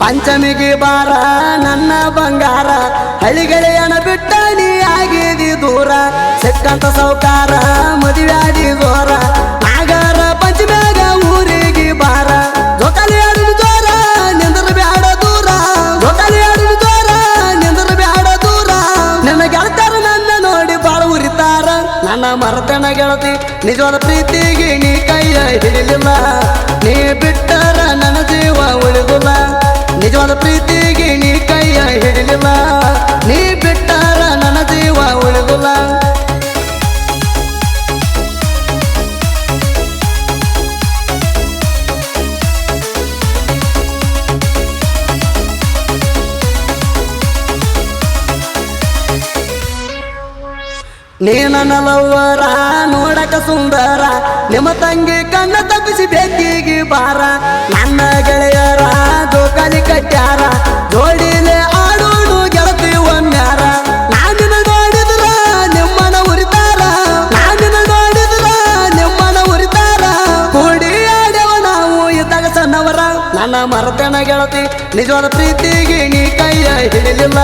ಪಂಚಮಿಗೆ ಬಾರ ನನ್ನ ಬಂಗಾರ, ಹಳಿಗೆಳೆಯನ ಬಿಟ್ಟ ನೀ ಆಗಿದಿ ದೂರ, ಸಿಕ್ಕಂತ ಸೌಕಾರ ಮದುವ್ಯಾದಿ ಗೋರ ನಾಗರ ಪಂಚಮ್ಯಾಗ ಊರಿಗೆ ಬಾರ. ಜೊಕಲಿ ಆಡಿನ ಜೋರ, ನಿಂದ್ರ ಬ್ಯಾಡ ದೂರ. ಜೊಕಲಿ ಆಡಿನ ಜೋರ, ನಿಂದ್ರ ಬ್ಯಾಡ ದೂರ. ನನ್ನ ಗೆಳತಾರ ನನ್ನ ನೋಡಿ ಬಾಳ ಉರಿತಾರ. ನನ್ನ ಮರತನ ಗೆಳತಿ, ನಿಜವಾದ ಪ್ರೀತಿಗೆ ನೀ ಕೈಯ ಹಿಡಿಲಿಲ್ಲ. ನೀ ಬಿಟ್ಟರ ನೀ ನನ್ನ ಲವ್ವರ ನೋಡಕ ಸುಂದರ, ನಿಮ್ಮ ತಂಗಿ ಕಣ್ಣ ತಪ್ಪಿಸಿ ಬೆಕ್ಕಿಗೆ ಬಾರ ನನ್ನ ಗೆಳೆಯರ ಜೋಕಾಲಿ ಕಟ್ಟ್ಯಾರ ಜೋಡಿಲೆ ಆಡೋಡು ಗೆಳತಿ ಒಮ್ಮ್ಯಾರ ನಾನಿನ ನೋಡಿದ್ರ ನಿಮ್ಮನ ಉರಿತಾರ, ನಾನಿನ ನೋಡಿದ್ರ ನಿಮ್ಮನ ಉರಿತಾರ. ಕೂಡಿ ಆಡ್ಯವ ನಾವು ಇದ್ದಾಗ ಸಣ್ಣವರ, ನನ್ನ ಮರತನ ಗೆಳತಿ, ನಿಜವಾದ ಪ್ರೀತಿಗೆ ನೀ ಕೈಯ ಹಿಡಿಲಿಲ್ಲ.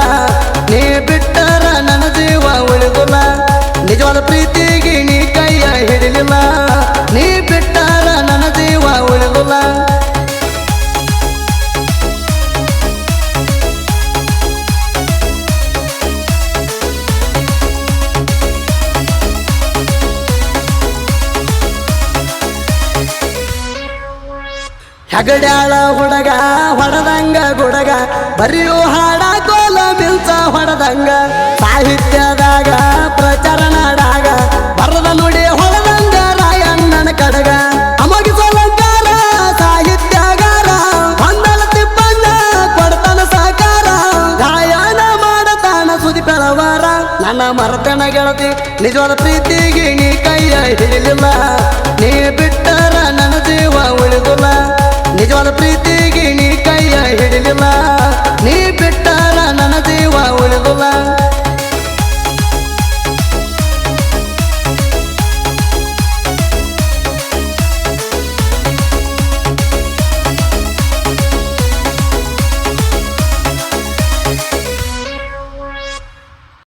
ನಿಜವಾದ ಪ್ರೀತಿಗೆ ನೀ ಕೈಯ ಹಿಡಿಲಿಲ್ಲ. ನೀ ಬಿಟ್ಟಾರ ನನ್ನ ಜೀವ ಉಳಿದಿಲ್ಲ. ಹೆಗಡ್ಯಾಳ ಹುಡಗ ಹೊಡದಂಗ ಗುಡಗ, ಬರಿಯೋ ಹಾಡ, ಕೋಲ ಮಿಲ್ಸ ಹೊಡದಂಗ. ಸಾಹಿತ್ಯದಾಗ ನನ್ನ ಮರತನ ಗೆಳತಿ, ನಿಜವಾದ ಪ್ರೀತಿಗೆ ನೀ ಕೈಯ ಹಿಡಿಲಿಲ್ಲ. ನೀ ಬಿಟ್ಟರ ನನ್ನ ಜೀವ ಉಳಿದಿಲ್ಲ. ನಿಜವಾದ ಪ್ರೀತಿಗೆ